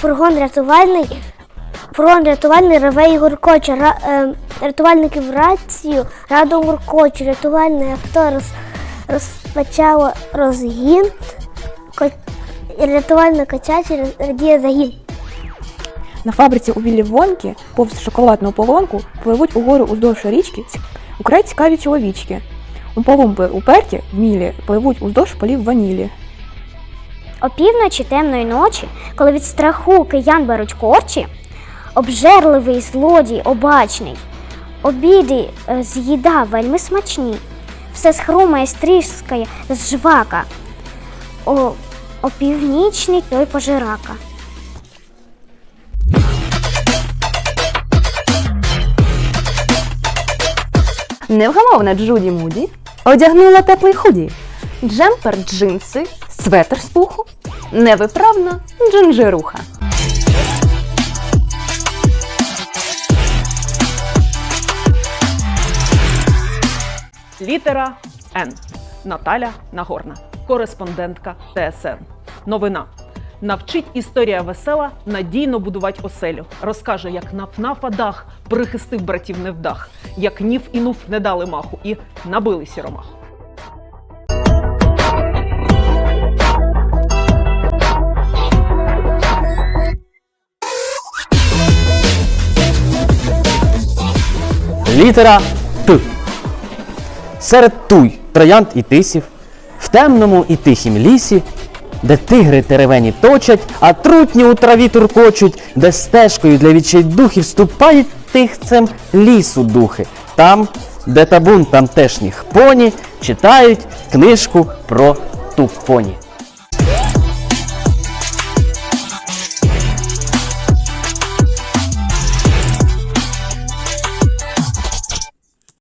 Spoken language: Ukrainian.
фургон рятувальний. Фургон рятувальний реве і гуркоче. Ра, е, рятувальники в рацію радо гуркоче. Рятувальний авто роз, розпочало розгін. Ко, рятувальна качачі радіє загін. На фабриці у Віллі Вонки повз шоколадну полонку пливуть угору уздовж річки украй цікаві чоловічки. У полумпи уперті в мілі пливуть уздовж полів ванілі. Опівночі темної ночі, коли від страху киян беруть корчі, обжерливий злодій обачний, обіди е, з'їда вельми смачні, все схрумає, стріскає з жвака, о, опівнічний той пожирака. Невгамовна Джуді Муді одягнула теплий худі, джемпер, джинси, светр з пуху, невиправна джинджируха. Літера Н. Наталя Нагорна, кореспондентка ТСН. Новина. Навчить історія весела надійно будувати оселю. Розкаже, як на ФНАФа дах прихистив братів невдах, як ніф і нуф не дали маху і набили сіромаху. Літера Т. Серед туй, троянд і тисів, в темному і тихім лісі, де тигри теревені точать, а трутні у траві туркочуть, де стежкою для відчайдухів ступають тихцем лісу духи. Там, де табун тамтешніх поні, читають книжку про тупоні.